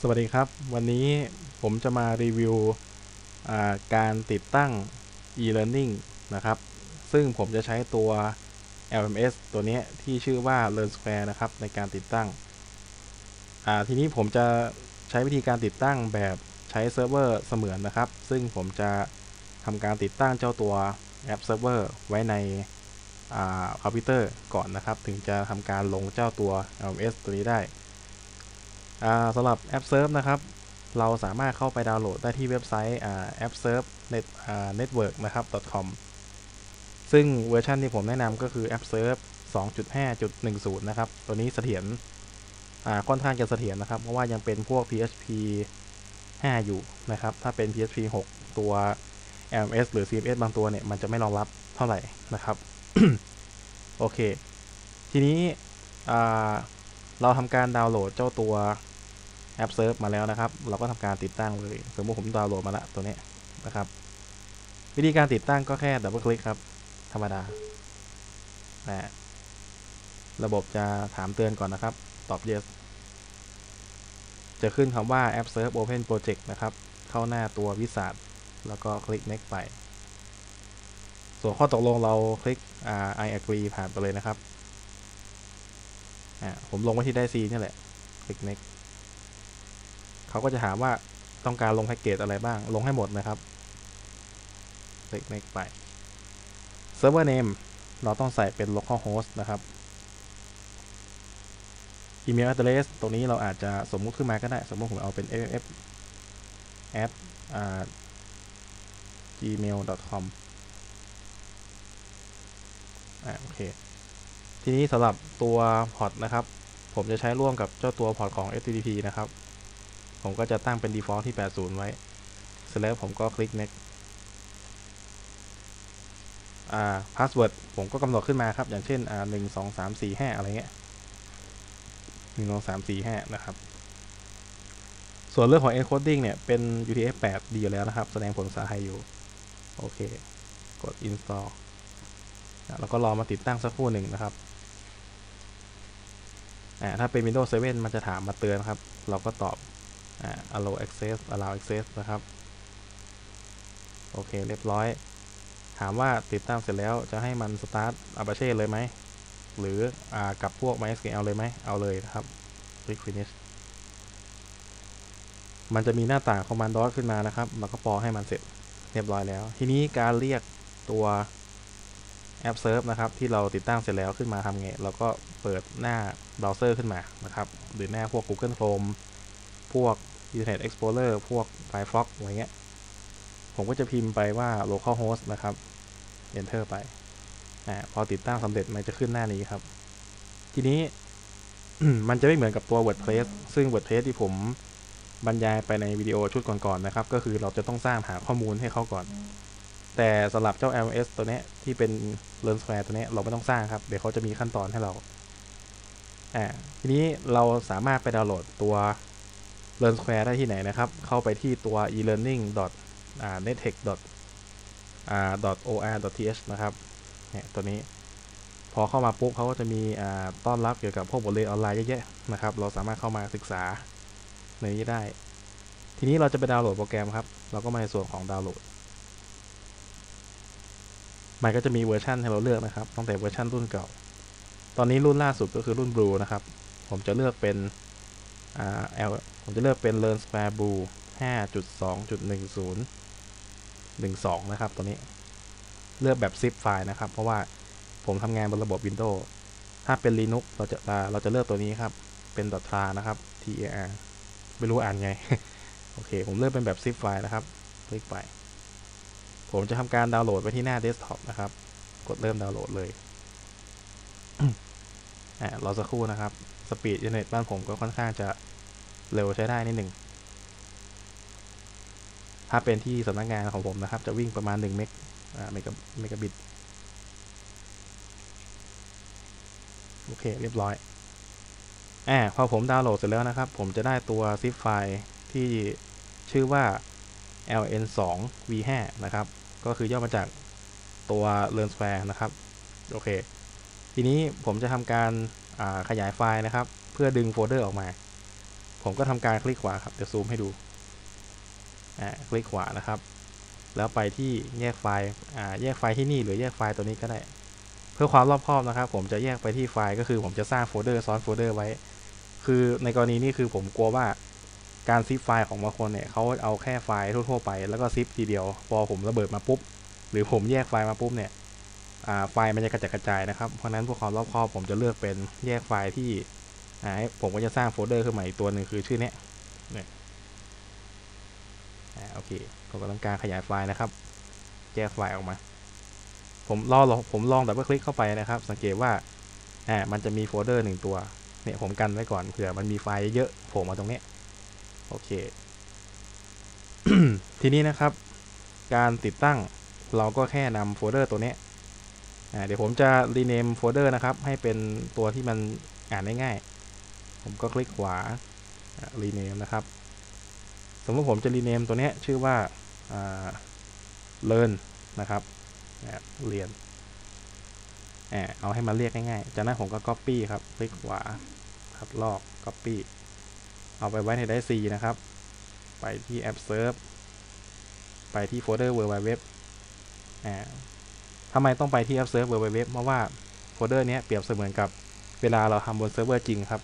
สวัสดีครับ วันนี้ผมจะมารีวิวาการติดตั้ง e-learning นะครับ ซึ่งผมจะใช้ตัว LMS ตัวนี้ที่ชื่อว่า Learn Square นะครับ ในการติดตั้ง ทีนี้ผมจะใช้วิธีการติดตั้งแบบใช้เซิร์ฟเวอร์เสมือนนะครับ ซึ่งผมจะทำการติดตั้งเจ้าตัวแอปเซิร์ฟเวอร์ไว้ในคอมพิวเตอร์ก่อนนะครับ ถึงจะทำการลงเจ้าตัว LMS ตัวนี้ได้ สำหรับแอปเซิร์ฟนะครับ เราสามารถเข้าไปดาวน์โหลดได้ที่เว็บไซต์แอ่า appsurf.net อ่า network นะครับ .com ซึ่งเวอร์ชันที่ผมแนะนำก็คือ appsurf 2.5.10 นะครับ ตัวนี้เสถียรค่อนข้างจะเสถียรนะครับ เพราะว่ายังเป็นพวก PHP 5 อยู่นะครับ ถ้าเป็น PHP 6 ตัว LMS หรือ CMS บางตัวเนี่ย มันจะไม่รองรับเท่าไหร่นะครับ โอเค ทีนี้เราทำการดาวน์โหลดเจ้าตัว แอปเซิร์ฟมาแล้วนะครับ เราก็ทำการติดตั้งเลย สมมติผมดาวน์โหลดมาละตัวนี้นะครับ วิธีการติดตั้งก็แค่ดับเบิลคลิกครับ ธรรมดานะระบบจะถามเตือนก่อนนะครับ ตอบ yes จะขึ้นคำว่า App Serve Open Project นะครับ เข้าหน้าตัววิสาแล้วก็คลิก next ไป ส่วนข้อตกลงเราคลิก I agree ผ่านไปเลยนะครับอ่าผมลงไว้ที่ได้ซีนี่แหละ คลิก next เขาก็จะถามว่าต้องการลงแพ็กเกจอะไรบ้าง ลงให้หมดนะครับคลิก next ไป server name เราต้องใส่เป็น localhost นะครับ email address ตรงนี้เราอาจจะสมมุติขึ้นมาก็ได้ สมมติผมเอาเป็น ff at gmail.com อ่าโอเค ทีนี้สำหรับตัวพอร์ตนะครับ ผมจะใช้ร่วมกับเจ้าตัวพอร์ตของ HTTP นะครับ ผมก็จะตั้งเป็น default ที่ 80 ไว้เสร็จแล้วผมก็คลิก next อ่า password ผมก็กำหนดขึ้นมาครับ อย่างเช่นอ่า1 2 3 4 5อะไรเงี้ย1 2 3 4 5นะครับ ส่วนเรื่องของ encoding เนี่ย เป็น UTF-8 ดีอยู่แล้วนะครับ แสดงผลภาษาไทยอยู่ โอเค กด install แล้วก็รอมาติดตั้งสักครู่หนึ่งนะครับอ่าถ้าเป็น Windows 7 มันจะถามมาเตือนครับ เราก็ตอบ allow access allow access นะครับ โอเค เรียบร้อย ถามว่าติดตั้งเสร็จแล้วจะให้มัน start Apache เลยไหม หรืออ่ากับพวก MySQL เลยไหม เอาเลยนะครับ click finish มันจะมีหน้าต่าง command dot ขึ้นมานะครับแล้วก็ปอให้มันเสร็จเรียบร้อยแล้ว ทีนี้การเรียกตัวแอปเซิร์ฟนะครับ ที่เราติดตั้งเสร็จแล้วขึ้นมาทำไง เราก็เปิดหน้าเบราว์เซอร์ขึ้นมานะครับ หรือหน้าพวก Google Chrome พวก Internet Explorer พวก Firefox อะไรเงี้ย ผมก็จะพิมพ์ไปว่า localhost นะครับ enter ไปอ่าพอติดตั้งสำเร็จมันจะขึ้นหน้านี้ครับ ทีนี้มันจะไม่เหมือนกับตัว WordPress ซึ่ง WordPress ที่ผมบรรยายไปในวิดีโอชุดก่อนๆนะครับ ก็คือเราจะต้องสร้างหาข้อมูลให้เขาก่อน แต่สำหรับเจ้า LMS ตัวเนี้ยที่เป็น Learn Square ตัวเนี้ยเราไม่ต้องสร้างครับ เดี๋ยวเขาจะมีขั้นตอนให้เรา อ่า ทีนี้เราสามารถไปดาวน์โหลดตัว Learn Square ได้ที่ไหนนะครับ เข้าไปที่ตัว e-learning nettech or th นะครับเนี่ยตัวนี้ พอเข้ามาปุ๊บเขาก็จะมีต้อนรับเกี่ยวกับพวกบทเรียนออนไลน์เยอะแยะนะครับ เราสามารถเข้ามาศึกษาในนี้ได้ ทีนี้เราจะไปดาวน์โหลดโปรแกรมครับ เราก็มาในส่วนของดาวน์โหลด มันก็จะมีเวอร์ชันให้เราเลือกนะครับ ตั้งแต่เวอร์ชันรุ่นเก่า ตอนนี้รุ่นล่าสุดก็คือรุ่น Blue นะครับ ผมจะเลือกเป็น L ผมจะเลือกเป็น Learn Square Blue 5.2.10 12 นะครับตัวนี้เลือกแบบ zip ไฟล์นะครับ เพราะว่าผมทำงานบนระบบ Windows ถ้าเป็น Linux เราจะเราจะเลือกตัวนี้ครับ เป็น .tar นะครับ tar ไม่รู้อ่านไง โอเค ผมเลือกเป็นแบบ zip ไฟล์นะครับ คลิกไป ผมจะทำการดาวน์โหลดไปที่หน้าเดสก์ท็อปนะครับ กดเริ่มดาวน์โหลดเลยอ่ารอสักครู่นะครับ สปีดอินเทอร์เน็ตบ้านผมก็ค่อนข้างจะ เร็วใช้ได้นิดหนึ่ง ถ้าเป็นที่สำนักงานของผมนะครับ จะวิ่งประมาณ 1 เมกเมกะเมกะบิต โอเค เรียบร้อยอ่าพอผมดาวน์โหลดเสร็จแล้วนะครับ ผมจะได้ตัวซิปไฟล์ที่ชื่อว่า ln2 v5 นะครับ ก็คือย่อมาจากตัว learn square นะครับ โอเค ทีนี้ผมจะทำการขยายไฟล์นะครับ เพื่อดึงโฟลเดอร์ออกมา ผมก็ทำการคลิกขวาครับ เดี๋ยวซูมให้ดู อ่า คลิกขวานะครับ แล้วไปที่แยกไฟล์ อ่า แยกไฟล์ที่นี่หรือแยกไฟล์ตัวนี้ก็ได้ เพื่อความรอบคอบนะครับ ผมจะแยกไปที่ไฟล์ก็คือผมจะสร้างโฟลเดอร์ซ้อนโฟลเดอร์ไว้ คือในกรณีนี้คือผมกลัวว่าการซิปไฟล์ของบางคนเนี่ยเขาเอาแค่ไฟล์ทั่วๆไปแล้วก็ซิปทีเดียว พอผมระเบิดมาปุ๊บ หรือผมแยกไฟล์มาปุ๊บเนี่ยอ่าไฟล์มันจะกระจัดกระจายนะครับ เพราะนั้นเพื่อความรอบคอบผมจะเลือกเป็นแยกไฟล์ที่ ผมก็จะสร้างโฟลเดอร์ขึ้นมาอีกตัวหนึ่งคือชื่อเนี้ยเนี่ยโอเคผมก็ต้องการขยายไฟล์นะครับ แยกไฟล์ออกมา ผมลองผมลองดับเบิลคลิกเข้าไปนะครับ สังเกตว่าอ่ามันจะมีโฟลเดอร์หนึ่งตัวเนี่ยผมกันไว้ก่อนเผื่อมันมีไฟล์เยอะโผล่มาตรงนี้โอเค ทีนี้นะครับ การติดตั้งเราก็แค่นำโฟลเดอร์ตัวนี้อ่าเดี๋ยวผมจะรีเนมโฟลเดอร์นะครับ ให้เป็นตัวที่มันอ่านได้ง่าย ผมก็คลิกขวารีเนมนะครับ สมมติผมจะรีเนมตัวนี้ชื่อว่าา learn นะครับเรียนเอาให้มาเรียกง่ายๆ จากนั้นผมก็ Copy ครับ คลิกขวาคัดลอก Copy เอาไปไว้ในไดร์ C นะครับ ไปที่ App Serve ไปที่โฟลเดอร์ World Wide Web ทำไมต้องไปที่ App Serve World Wide Web เพราะว่าโฟลเดอร์นี้เปรียบเสมือนกับเวลาเราทำบนเซิร์ฟเวอร์จริงครับ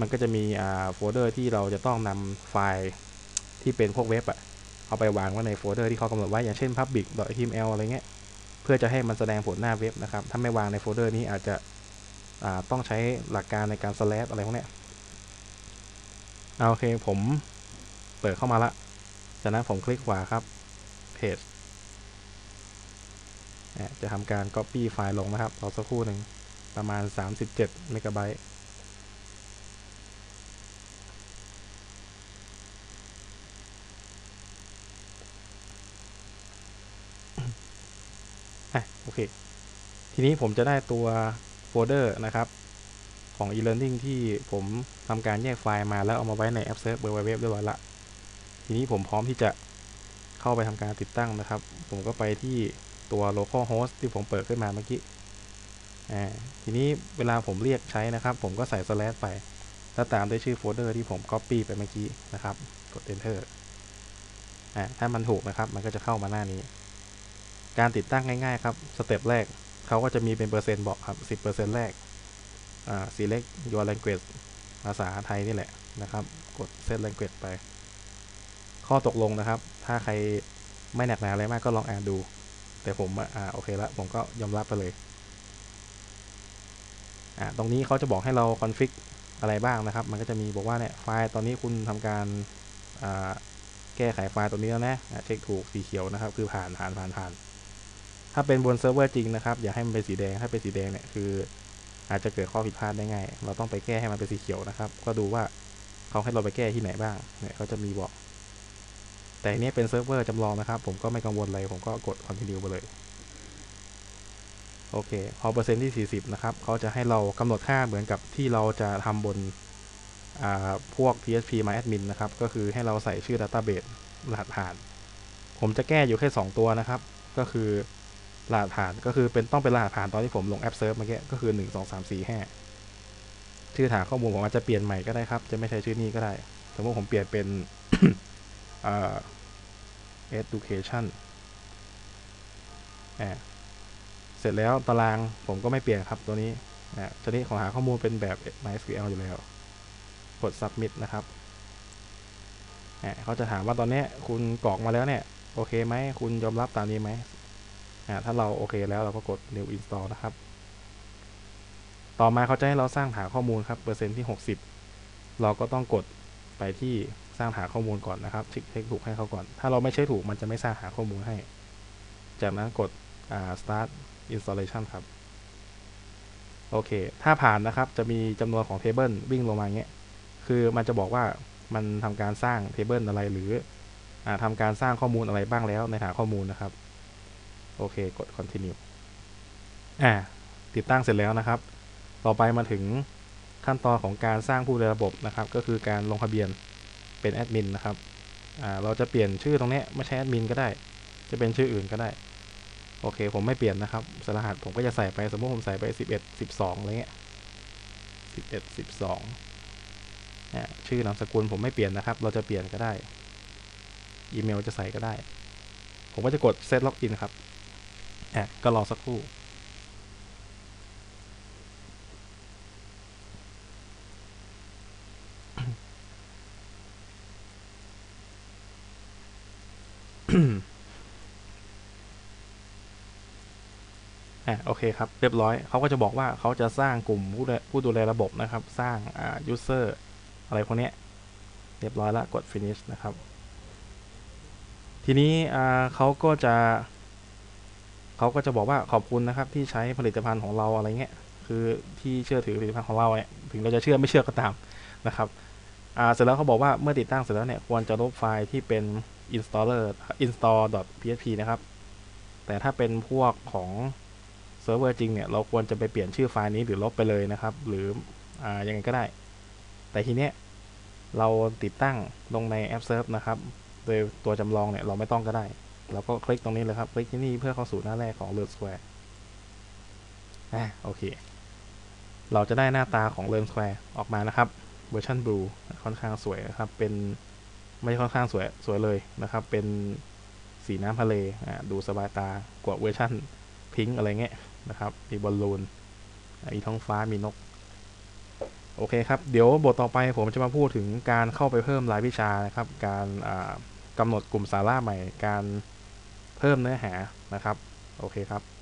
มันก็จะมีโฟลเดอร์ที่เราจะต้องนำไฟล์ที่เป็นพวกเว็บอะเอาไปวางไว้ในโฟลเดอร์ที่เขากำหนดไว้อย่างเช่น public.html อะไรเงี้ยเพื่อจะให้มันแสดงผลหน้าเว็บนะครับ ถ้าไม่วางในโฟลเดอร์นี้อาจจะต้องใช้หลักการในการ slash อะไรพวกนี้โอเคผมเปิดเข้ามาละจากนั้นผมคลิกขวาครับ page จะทำการ copy ไฟล์ลงนะครับรอสักครู่หนึ่งประมาณ 37 เมกะไบต์อะโอ เค ทีนี้ผมจะได้ตัวโฟลเดอร์นะครับของ e-learning ที่ผมทำการแยกไฟล์มาแล้วเอามาไว้ใน App Serve เว็บเรียบร้อยละทีนี้ผมพร้อมที่จะเข้าไปทำการติดตั้งนะครับ ผมก็ไปที่ตัว local host ที่ผมเปิดขึ้นมาเมื่อกี้ทีนี้เวลาผมเรียกใช้นะครับ ผมก็ใส่ slash ไปแล้วตามด้วยชื่อโฟลเดอร์ที่ผม copy ไปเมื่อกี้นะครับ กด enter อ่าถ้ามันถูกนะครับ มันก็จะเข้ามาหน้านี้ การติดตั้งง่ายๆครับสเต็ปแรกเขาก็จะมีเป็นเปอร์เซ็นต์บอกครับ 10%แรกอ่า select your language ภาษาไทยนี่แหละนะครับ กด set language ไป ข้อตกลงนะครับ ถ้าใครไม่หนักหนาอะไรมากก็ลองอ่านดู แต่ผมอ่าโอเคละผมก็ยอมรับไปเลยอ่าตรงนี้เขาจะบอกให้เราคอนฟิกอะไรบ้างนะครับ มันก็จะมีบอกว่าเนี่ยไฟล์ตอนนี้คุณทำการอ่าแก้ไขไฟล์ตัวนี้แล้วนะเช็คถูกสีเขียวนะครับ คือผ่านผ่านผ่านผ่าน ถ้าเป็นบนเซิร์ฟเวอร์จริงนะครับอย่าให้มันเป็นสีแดง ถ้าเป็นสีแดงเนี่ยคือ อาจจะเกิดข้อผิดพลาดได้ง่ายเราต้องไปแก้ให้มันเป็นสีเขียวนะครับ ก็ดูว่าเขาให้เราไปแก้ที่ไหนบ้างเนี่ยเขาจะมีบอก แต่อันนี้เป็นเซิร์ฟเวอร์จำลองนะครับ ผมก็ไม่กังวลอะไรผมก็กด continue ไปเลยโอเคพอเปอร์เซ็นต์ที่ 40 นะครับเขาจะให้เรากำหนดค่าเหมือนกับที่เราจะทำบนพวก PHP MyAdmin นะครับ ก็คือให้เราใส่ชื่อ Database รหัสผ่าน ผมจะแก้อยู่แค่ 2 ตัวนะครับ ก็คือ รหัสผ่านก็คือเป็นต้องเป็นรหัสผ่านตอนที่ผมลงแอปเซิร์ฟเมื่อกี้ก็คือ1 2 3 4 5ชื่อฐานข้อมูลผมอาจจะเปลี่ยนใหม่ก็ได้ครับ จะไม่ใช้ชื่อนี้ก็ได้สมมติผมเปลี่ยนเป็น education เสร็จแล้วตารางผมก็ไม่เปลี่ยนครับตัวนี้นะชนิดของหาข้อมูลเป็นแบบ MySQL อยู่แล้ว กด submit นะครับเขาจะถามว่าตอนนี้คุณกรอกมาแล้วเนี่ย โอเคไหม คุณยอมรับตามนี้ไหม ถ้าเราโอเคแล้วเราก็กด new install นะครับ ต่อมาเขาจะให้เราสร้างฐานข้อมูลครับเปอร์เซ็นต์ที่ 60 เราก็ต้องกดไปที่สร้างฐานข้อมูลก่อนนะครับเช็คเช็คถูกให้เขาก่อน ถ้าเราไม่ใช่ถูกมันจะไม่สร้างฐานข้อมูลให้ จากนั้นกด start installation ครับ โอเค ถ้าผ่านนะครับจะมีจำนวนของเทเบิลวิ่งลงมาเงี้ย คือมันจะบอกว่ามันทำการสร้างเทเบิลอะไรหรืออทำการสร้างข้อมูลอะไรบ้างแล้วในฐานข้อมูลนะครับ โอเค กด continue อ่า ติดตั้งเสร็จแล้วนะครับ ต่อไปมาถึงขั้นตอนของการสร้างผู้ในระบบนะครับ ก็คือการลงทะเบียนเป็นแอดมินนะครับ อ่า เราจะเปลี่ยนชื่อตรงนี้ไม่ใช่แอดมินก็ได้ จะเป็นชื่ออื่นก็ได้ โอเค ผมไม่เปลี่ยนนะครับสรหัสผมก็จะใส่ไป สมมติผมใส่ไป 11 12อะไรเงี้ย11 12อะชื่อนามสกุลผมไม่เปลี่ยนนะครับ เราจะเปลี่ยนก็ได้ อีเมลจะใส่ก็ได้ ผมก็จะกด set login ครับ อะก็รอสักครู่อะโอเคครับ เรียบร้อย เขาก็จะบอกว่าเขาจะสร้างกลุ่มผู้ดูผู้ดูแลระบบนะครับ สร้างอ่า user อะไรพวกนี้เรียบร้อยแล้วกด finish นะครับ ทีนี้อ่าเขาก็จะ เขาก็จะบอกว่าขอบคุณนะครับที่ใช้ผลิตภัณฑ์ของเราอะไรเงี้ยคือที่เชื่อถือผลิตภัณฑ์ของเราเนี่ยถึงเราจะเชื่อไม่เชื่อก็ตามนะครับอ่าเสร็จแล้วเขาบอกว่าเมื่อติดตั้งเสร็จแล้วเนี่ยควรจะลบไฟล์ที่เป็น installer install.php นะครับ แต่ถ้าเป็นพวกของเซิร์ฟเวอร์จริงเนี่ยเราควรจะไปเปลี่ยนชื่อไฟล์นี้หรือลบไปเลยนะครับ หรืออ่ายังไงก็ได้ แต่ทีเนี้ยเราติดตั้งลงในแอปเซิร์ฟนะครับ โดยตัวจำลองเนี่ยเราไม่ต้องก็ได้ เราก็คลิกตรงนี้เลยครับ คลิกที่นี่เพื่อเข้าสู่หน้าแรกของ Learn Square อะโอเค เราจะได้หน้าตาของ Learn Square ออกมานะครับ เวอร์ชัน Blue ค่อนข้างสวยนะครับ เป็นไม่ใช่ค่อนข้างสวยสวยเลยนะครับ เป็นสีน้ำทะเลอ่าดูสบายตากว่าเวอร์ชันพิงอะไรเงี้ยนะครับ มีบอลลูนมีท้องฟ้ามีนก โอเคครับ เดี๋ยวบทต่อไปผมจะมาพูดถึงการเข้าไปเพิ่มรายวิชานะครับ การกำหนดกลุ่มสาระใหม่ การ เพิ่มเนื้อหานะครับ โอเคครับ